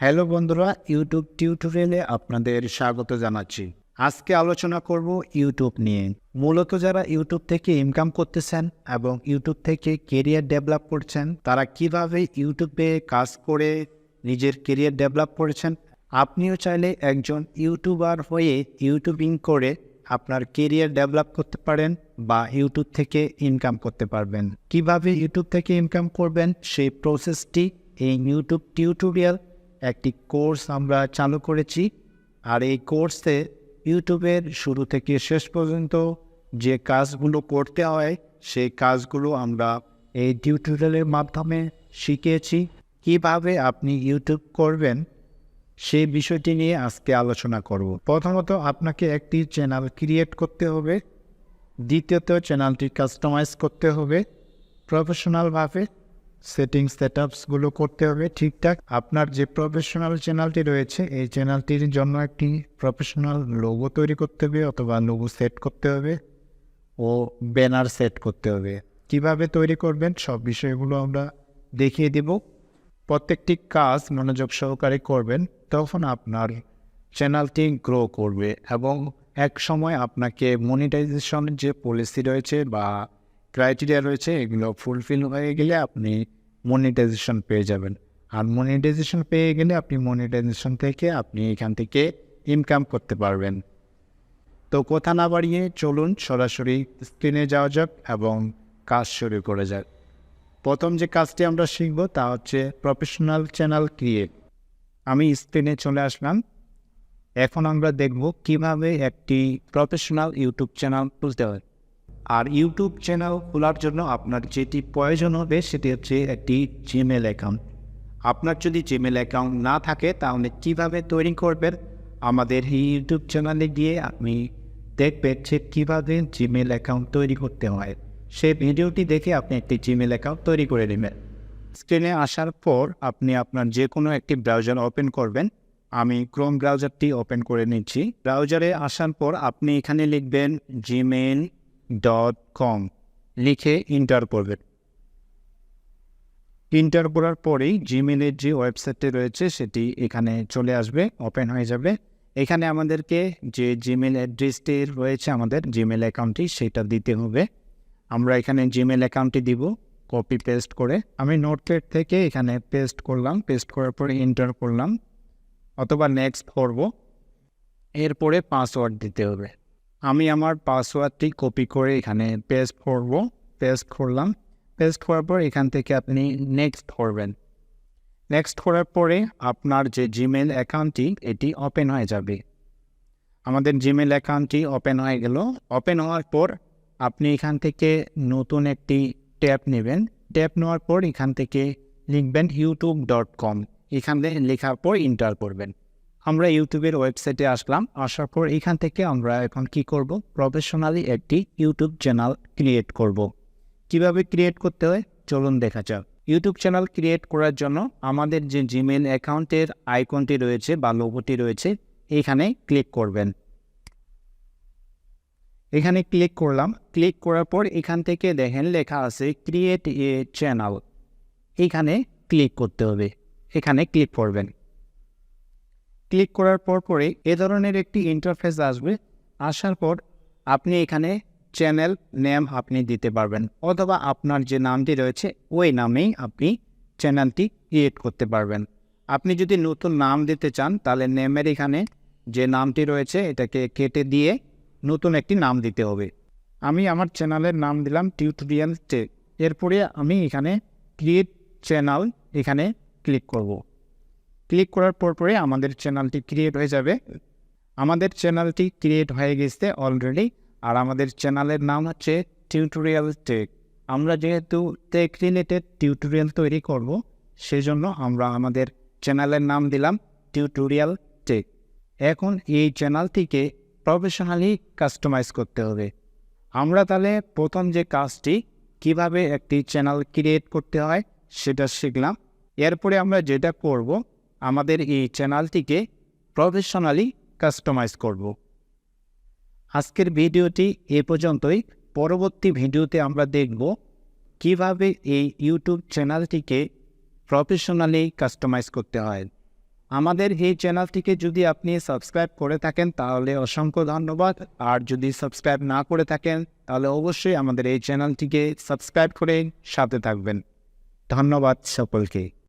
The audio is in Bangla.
হ্যালো বন্ধুরা, ইউটিউব টিউটোরিয়ালে আপনাদের স্বাগত জানাচ্ছি। আজকে আলোচনা করব ইউটিউব নিয়ে। মূলত যারা ইউটিউব থেকে ইনকাম করতেছেন এবং ইউটিউব থেকে কেরিয়ার ডেভেলপ করছেন, তারা কীভাবে ইউটিউবে কাজ করে নিজের কেরিয়ার ডেভেলপ করেছেন, আপনিও চাইলে একজন ইউটিউবার হয়ে ইউটিউবিং করে আপনার কেরিয়ার ডেভেলপ করতে পারেন বা ইউটিউব থেকে ইনকাম করতে পারবেন। কীভাবে ইউটিউব থেকে ইনকাম করবেন, সেই প্রসেসটি এই ইউটিউব টিউটোরিয়াল একটি কোর্স আমরা চালু করেছি আর এই কোর্সে ইউটিউবের শুরু থেকে শেষ পর্যন্ত যে কাজগুলো করতে হয়, সেই কাজগুলো আমরা এই টিউটোরিয়ালের মাধ্যমে শিখিয়েছি। কীভাবে আপনি ইউটিউব করবেন, সেই বিষয়টি নিয়ে আজকে আলোচনা করব। প্রথমত আপনাকে একটি চ্যানেল ক্রিয়েট করতে হবে। দ্বিতীয়ত চ্যানেলটি কাস্টমাইজ করতে হবে। প্রফেশনালভাবে সেটিং সেট আপসগুলো করতে হবে ঠিকঠাক। আপনার যে প্রফেশনাল চ্যানেলটি রয়েছে, এই চ্যানেলটির জন্য একটি প্রফেশনাল লোগো তৈরি করতে হবে অথবা লোগো সেট করতে হবে ও ব্যানার সেট করতে হবে। কীভাবে তৈরি করবেন সব বিষয়গুলো আমরা দেখিয়ে দেব। প্রত্যেকটি কাজ মনোযোগ সহকারে করবেন, তখন আপনার চ্যানেলটি গ্রো করবে এবং এক সময় আপনাকে মনিটাইজেশনের যে পলিসি রয়েছে বা ক্রাইটেরিয়া রয়েছে, এগুলো ফুলফিল হয়ে গেলে আপনি মনিটাইজেশন পেয়ে যাবেন। আর মনিটাইজেশন পেয়ে গেলে আপনি মনিটাইজেশন থেকে আপনি এখান থেকে ইনকাম করতে পারবেন। তো কথা না বাড়িয়ে চলুন সরাসরি স্ক্রিনে যাওয়া যাক এবং কাজ শুরু করে যাক। প্রথম যে কাজটি আমরা শিখব তা হচ্ছে প্রফেশনাল চ্যানেল ক্রিয়েট আমি স্ক্রিনে চলে আসলাম। এখন আমরা দেখব কীভাবে একটি প্রফেশনাল ইউটিউব চ্যানেল খুলতে হয়। আর ইউটিউব চ্যানেল খোলার জন্য আপনার যেটি প্রয়োজন হবে সেটি হচ্ছে একটি জিমেল অ্যাকাউন্ট আপনার যদি জিমেল অ্যাকাউন্ট না থাকে, তাহলে কীভাবে তৈরি করবেন? আমাদের এই ইউটিউব চ্যানেলে গিয়ে আপনি দেখবেন যে কীভাবে জিমেল অ্যাকাউন্ট তৈরি করতে হয়। সেই ভিডিওটি দেখে আপনি একটি জিমেল অ্যাকাউন্ট তৈরি করে নেবেন। স্ক্রিনে আসার পর আপনি আপনার যে কোনো একটি ব্রাউজার ওপেন করবেন। আমি ক্রোম ব্রাউজারটি ওপেন করে নিচ্ছি। ব্রাউজারে আসার পর আপনি এখানে লিখবেন জিমেল ডট কম লিখে ইন্টার করবেন ইন্টার করার পরেই জিমেলের যে ওয়েবসাইটটি রয়েছে, সেটি এখানে চলে আসবে ওপেন হয়ে যাবে। এখানে আমাদেরকে যে জিমেল অ্যাড্রেসটি রয়েছে আমাদের জিমেল অ্যাকাউন্টটি সেটা দিতে হবে। আমরা এখানে জিমেল অ্যাকাউন্টটি দিব কপি পেস্ট করে। আমি নোটপ্যাড থেকে এখানে পেস্ট করলাম পেস্ট করার পরে এন্টার করলাম, অথবা নেক্সট করব। এরপরে পাসওয়ার্ড দিতে হবে। আমি আমার পাসওয়ার্ডটি কপি করে এখানে পেস্ট করব, পেস্ট করলাম। পেস্ট করার পর এখান থেকে আপনি নেক্সট করবেন। নেক্সট করার পরে আপনার যে জিমেল অ্যাকাউন্টটি এটি ওপেন হয়ে যাবে। আমাদের জিমেল অ্যাকাউন্টটি ওপেন হয়ে গেল। ওপেন হওয়ার পর আপনি এখান থেকে নতুন একটি ট্যাব নেবেন। ট্যাব নেওয়ার পর এখান থেকে লিখবেন ইউটিউব ডট কম এখান থেকে লেখার পর ইন্টার করবেন। আমরা ইউটিউবের ওয়েবসাইটে আসলাম, আসার পর এখান থেকে আমরা এখন কি করব? প্রফেশনালি একটি ইউটিউব চ্যানেল ক্রিয়েট করব। কীভাবে ক্রিয়েট করতে হয়? চলুন দেখা যাক। ইউটিউব চ্যানেল ক্রিয়েট করার জন্য আমাদের যে জিমেল অ্যাকাউন্টের আইকনটি রয়েছে বা লোগোটি রয়েছে, এখানে ক্লিক করবেন। এখানে ক্লিক করলাম। ক্লিক করার পর এখান থেকে দেখেন লেখা আছে ক্রিয়েট এ চ্যানেল। এখানে ক্লিক করতে হবে। এখানে ক্লিক করবেন। ক্লিক করার পর পরে এ ধরনের একটি ইন্টারফেস আসবে। আসার পর আপনি এখানে চ্যানেল নেম আপনি দিতে পারবেন অথবা আপনার যে নামটি রয়েছে ওই নামেই আপনি চ্যানেলটি ক্রিয়েট করতে পারবেন। আপনি যদি নতুন নাম দিতে চান তাহলে নেমের এখানে যে নামটি রয়েছে এটাকে কেটে দিয়ে নতুন একটি নাম দিতে হবে। আমি আমার চ্যানেলের নাম দিলাম টিউটোরিয়াল টেক এরপরে আমি এখানে ক্রিয়েট চ্যানেল এখানে ক্লিক করব। ক্লিক করার পর পরে আমাদের চ্যানেলটি ক্রিয়েট হয়ে যাবে। আমাদের চ্যানেলটি ক্রিয়েট হয়ে গেছে অলরেডি আর আমাদের চ্যানেলের নাম হচ্ছে টিউটোরিয়াল টেক আমরা যেহেতু টেক রিলেটেড টিউটোরিয়াল তৈরি করব, সেজন্য আমরা আমাদের চ্যানেলের নাম দিলাম টিউটোরিয়াল টেক এখন এই চ্যানেলটিকে প্রফেশনালি কাস্টমাইজ করতে হবে। আমরা তাহলে প্রথম যে কাজটি, কীভাবে একটি চ্যানেল ক্রিয়েট করতে হয়, সেটা শিখলাম। এরপরে আমরা যেটা করব আমাদের এই চ্যানেলটিকে প্রফেশনালি কাস্টমাইজ করব। আজকের ভিডিওটি এ পর্যন্তই। পরবর্তী ভিডিওতে আমরা দেখব কীভাবে এই ইউটিউব চ্যানেলটিকে প্রফেশনালি কাস্টমাইজ করতে হয়। আমাদের এই চ্যানেলটিকে যদি আপনি সাবস্ক্রাইব করে থাকেন, তাহলে অসংখ্য ধন্যবাদ। আর যদি সাবস্ক্রাইব না করে থাকেন, তাহলে অবশ্যই আমাদের এই চ্যানেলটিকে সাবস্ক্রাইব করে সাথে থাকবেন। ধন্যবাদ সকলকে।